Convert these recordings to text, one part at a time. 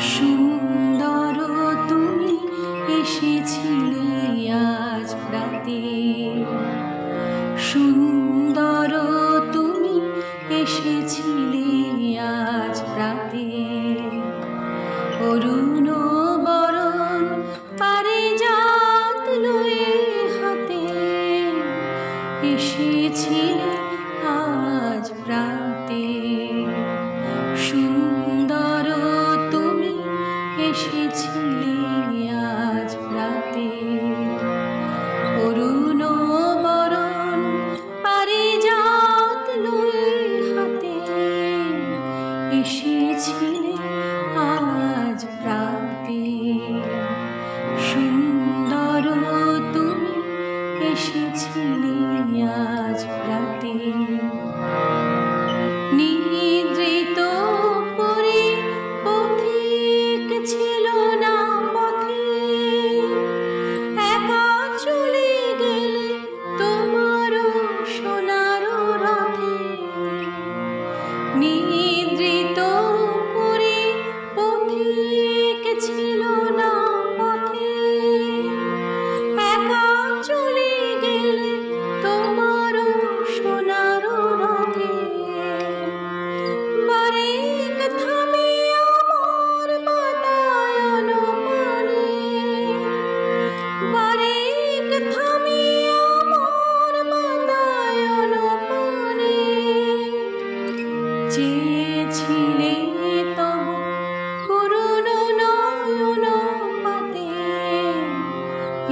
সুন্দর তুমি এসেছিলে আজ রাতে। সুন্দর তুমি এসেছিলে আজ রাতে। অরুণ বরণ পারে জাত হাতে। এসেছিলে আজ চলে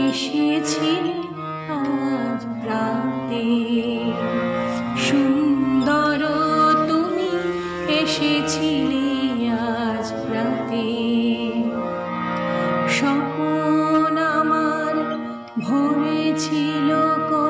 এসেছিলে আজ প্রাতে সুন্দর তুমি এসেছিলে আজ প্রাতে স্বপ্ন আমার ভরেছিল কর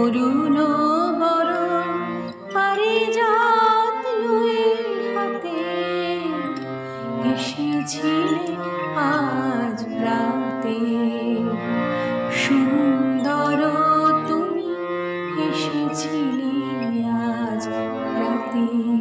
অরুণ বরণ পারিজাত লয়ে হাতে এসেছিলে আজ প্রাতে সুন্দর তুমি এসেছিলে আজ রাতে।